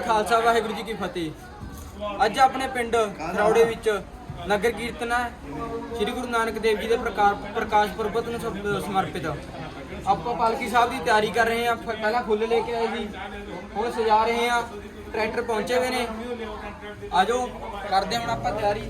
ਖਾਲਸਾ, ਵਾਹਿਗੁਰੂ ਜੀ ਕੀ ਫਤਿਹ। ਅੱਜ ਆਪਣੇ ਪਿੰਡ ਖਰੌੜੇ ਵਿੱਚ ਨਗਰ ਕੀਰਤਨ ਸ੍ਰੀ ਗੁਰੂ ਨਾਨਕ ਦੇਵ ਜੀ ਦੇ ਪ੍ਰਕਾਸ਼ ਪੁਰਬ ਨੂੰ ਸਮਰਪਿਤ। ਆਪਾਂ ਪਾਲਕੀ ਸਾਹਿਬ ਦੀ ਤਿਆਰੀ ਕਰ ਰਹੇ ਹਾਂ। ਪਹਿਲਾਂ ਫੁੱਲ ਲੈ ਕੇ ਆਏ ਸੀ ਹੁਣ ਸਜਾ ਰਹੇ ਹਾਂ। ਟਰੈਕਟਰ ਪਹੁੰਚੇ ਹੋਏ ਨੇ। ਆਜੋ ਕਰਦੇ ਹੁਣ ਆਪਾਂ ਤਿਆਰੀ।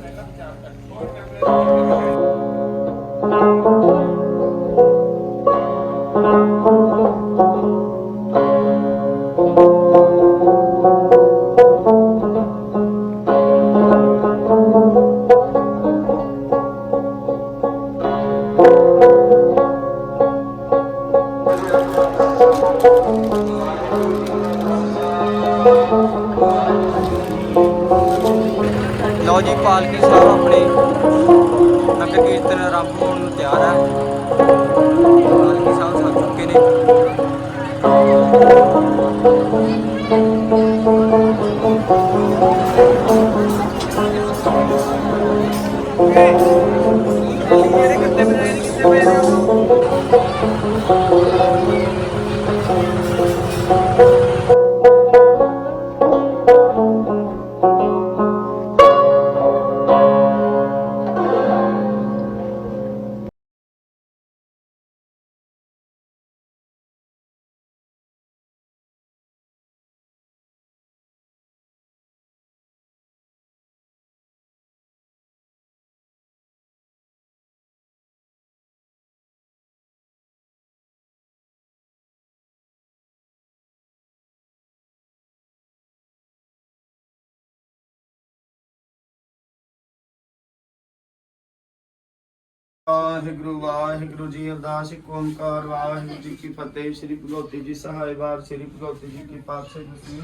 ਵਾਹਿਗੁਰੂ ਵਾਹਿਗੁਰੂ ਜੀ ਅਰਦਾਸ, ਇੱਕ ਓੰਕਾਰ, ਵਾਹਿਗੁਰੂ ਜੀ ਕੀ ਫਤਿਹ। ਸ੍ਰੀ ਭਗਵਤੀ ਜੀ ਸਹਾਇ ਵਾਰ, ਸ੍ਰੀ ਭਗਵਤੀ ਜੀ ਕੀ ਪਾਤਸ਼ਾਹ ਜੀ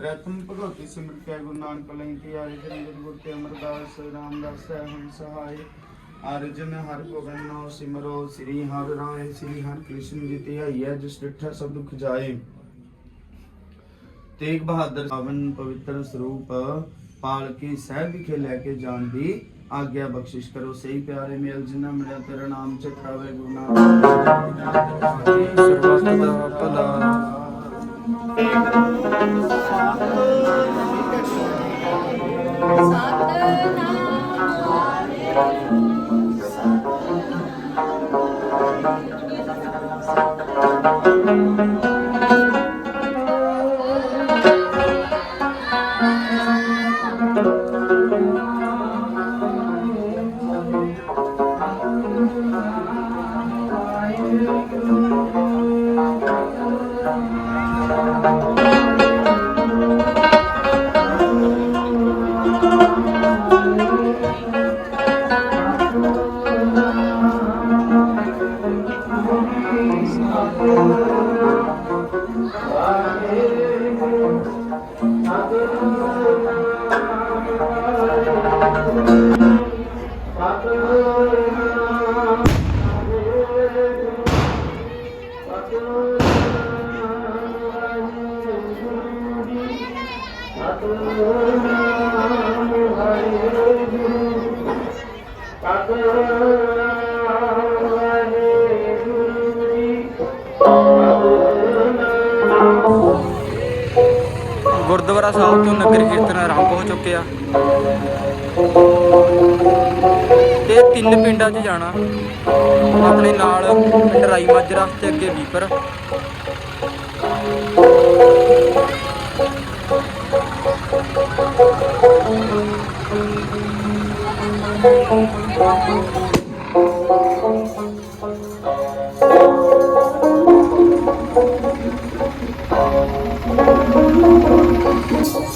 ਰਤਨ। ਭਗਵਤੀ ਸਿਮਰ ਗੁਰੂ ਨਾਨਕ ਲਈ ਤੇ ਜਨ ਗੁਰੂ ਤੇ ਅਮਰਦਾਸ, ਰਾਮਦਾਸ ਹਮ ਸਹਾਇ ਅਰਜਨ ਹਰ ਗੋਬਿੰਦ ਨਾਮ ਸਿਮਰੋ। ਸ੍ਰੀ ਹਰਿ ਰਾਏ, ਸ੍ਰੀ ਹਰਿ ਕ੍ਰਿਸ਼ਨ ਜੀ ਤੇ ਆਈਐ ਜਿਸ ਡਿਠਾ ਸਭ ਦੁਖ ਜਾਏ। ਤੇਗ ਬਹਾਦਰ ਪਾਵਨ ਪਵਿੱਤਰ ਸਰੂਪ ਪਾਲਕੀ ਸਾਹਿਬ ਵਿਖੇ ਲੈ ਕੇ ਜਾਣ ਦੀ ਆਗਿਆ ਬਖਸ਼ਿਸ਼ ਕਰੋ। ਸਹੀ ਪਿਆਰੇ ਮੇਲ ਜਿਨ੍ਹਾਂ ਮਿਲਿਆ, ਤੇਰਾ ਨਾਮ ਚਿਤਰਾਵੇ ਗੁਰੂ ਨਾਨਕ ਦਾ ਭਲਾ। Oh, ਗੁਰਦੁਆਰਾ ਸਾਹਿਬ ਤੋਂ ਨਗਰ ਕੀਰਤਨ ਆਰੰਭ ਹੋ ਚੁੱਕਿਆ ਤੇ ਤਿੰਨ ਪਿੰਡਾਂ 'ਚ ਜਾਣਾ। ਆਪਣੇ ਨਾਲ ਪਿੰਡ ਰਾਈ ਮਾਜਰਾ ਤੇ ਅੱਗੇ ਵੀਪਰ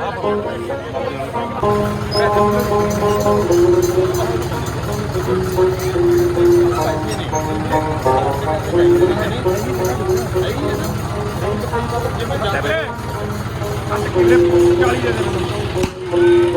Apa? ਅੱਗੇ ਚੱਲੇ ਅੱਠ ਕਿੱਲੇ 40 ਦੇ ਦੇ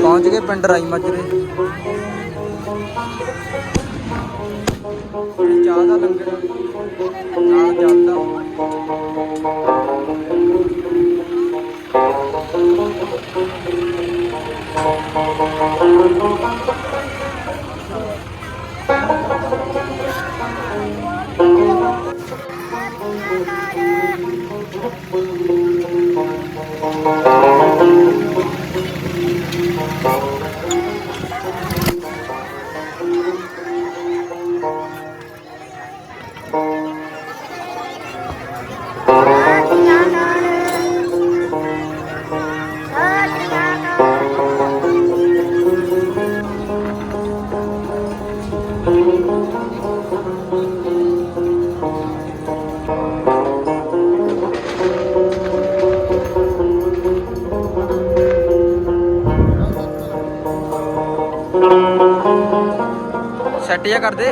ਪਹੁੰਚ ਗਏ ਪਿੰਡ ਰਾਈ ਮਾਜਰੇ। ਚਾਹ ਦਾ ਲੰਗਰ ਨਾਲ ਚੱਲਦਾ। ਘਰ ਦੀ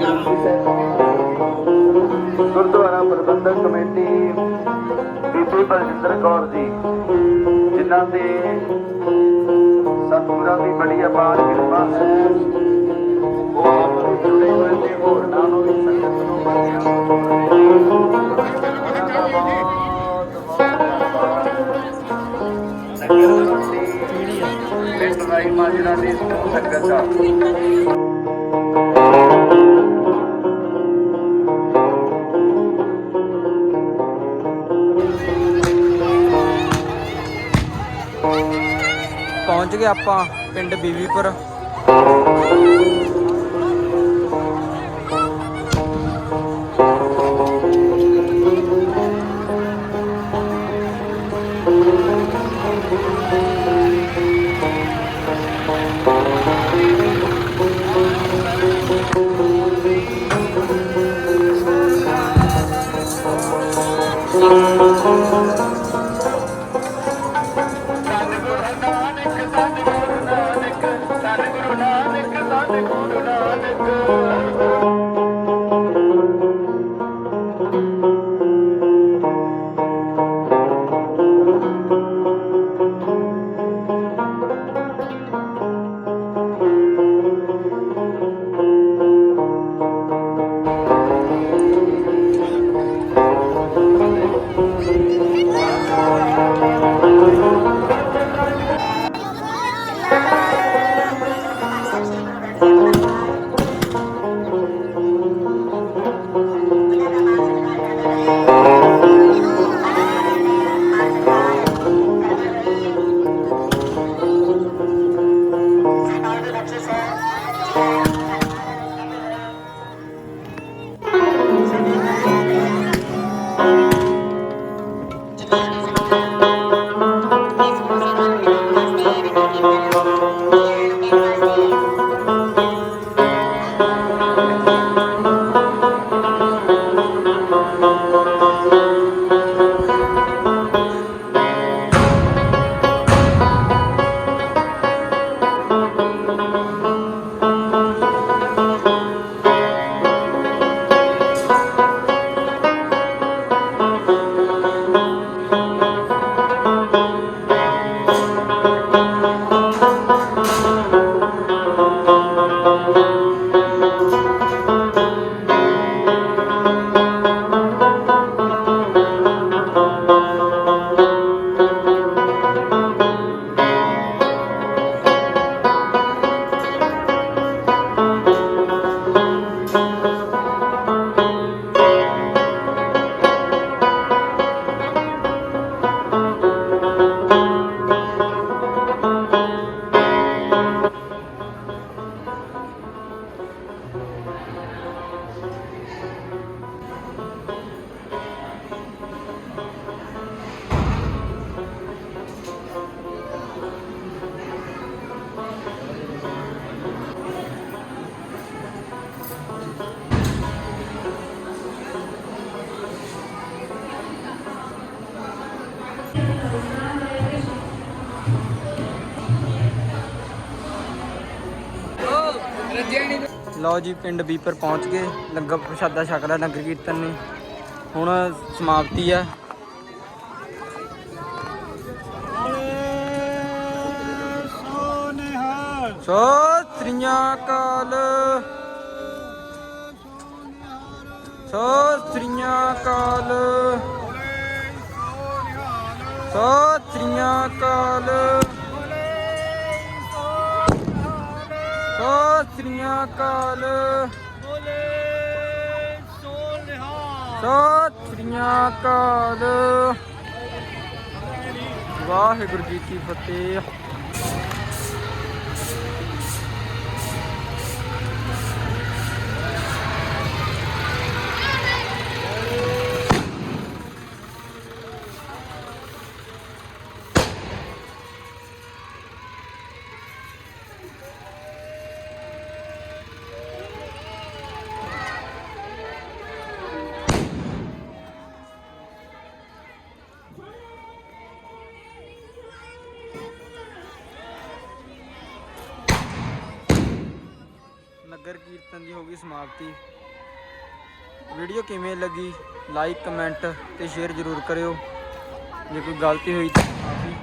ਗ੍ਰੰਥੀ ਸਾਹਿਬ ਗੁਰਦੁਆਰਾ ਪ੍ਰਬੰਧਕ ਕਮੇਟੀ ਬੀਬੀ ਬਲਜਿੰਦਰ ਕੌਰ ਜੀ, ਜਿਨ੍ਹਾਂ ਦੇ ਸਤਿਗੁਰਾਂ ਦੀ ਬੜੀ ਅਪਾਰ ਕਿਰਪਾ ਹੈ। ਪਿੰਡ ਮਾਜਰਾ ਦੀ ਸੰਗਤ ਦਾ ਪਹੁੰਚ ਗਏ ਆਪਾਂ ਪਿੰਡ ਬੀਬੀਪੁਰ। Oh. ਲਓ ਜੀ, ਪਿੰਡ ਬੀਪਰ ਪਹੁੰਚ ਗਏ। ਲੰਗਰ ਪ੍ਰਸ਼ਾਦਾ ਛਕ ਲਿਆ ਨਗਰ ਕੀਰਤਨ ਨੇ। ਹੁਣ ਸਮਾਪਤੀ ਹੈ ਸੋ ਸ੍ਰੀਆਂ ਕਾਲ। ਸੋ ਸ੍ਰੀਆਂ ਕਾਲ। ਸੋ ਸ੍ਰੀਆਂ ਕਾਲ। ਸੋ ਸ੍ਰੀਆਂ ਕਾਲ। ਸੋ ਸ੍ਰੀਆਂ ਕਾਲ। ਵਾਹਿਗੁਰੂ ਜੀ ਕੀ ਫਤਿਹ। ਕੀਰਤਨ ਦੀ ਹੋ ਗਈ ਸਮਾਪਤੀ। ਵੀਡੀਓ ਕਿਵੇਂ ਲੱਗੀ ਲਾਈਕ ਕਮੈਂਟ ਤੇ ਸ਼ੇਅਰ ਜ਼ਰੂਰ ਕਰਿਓ। ਜੇ ਕੋਈ ਗਲਤੀ ਹੋਈ ਤਾਂ ਮਾਫੀ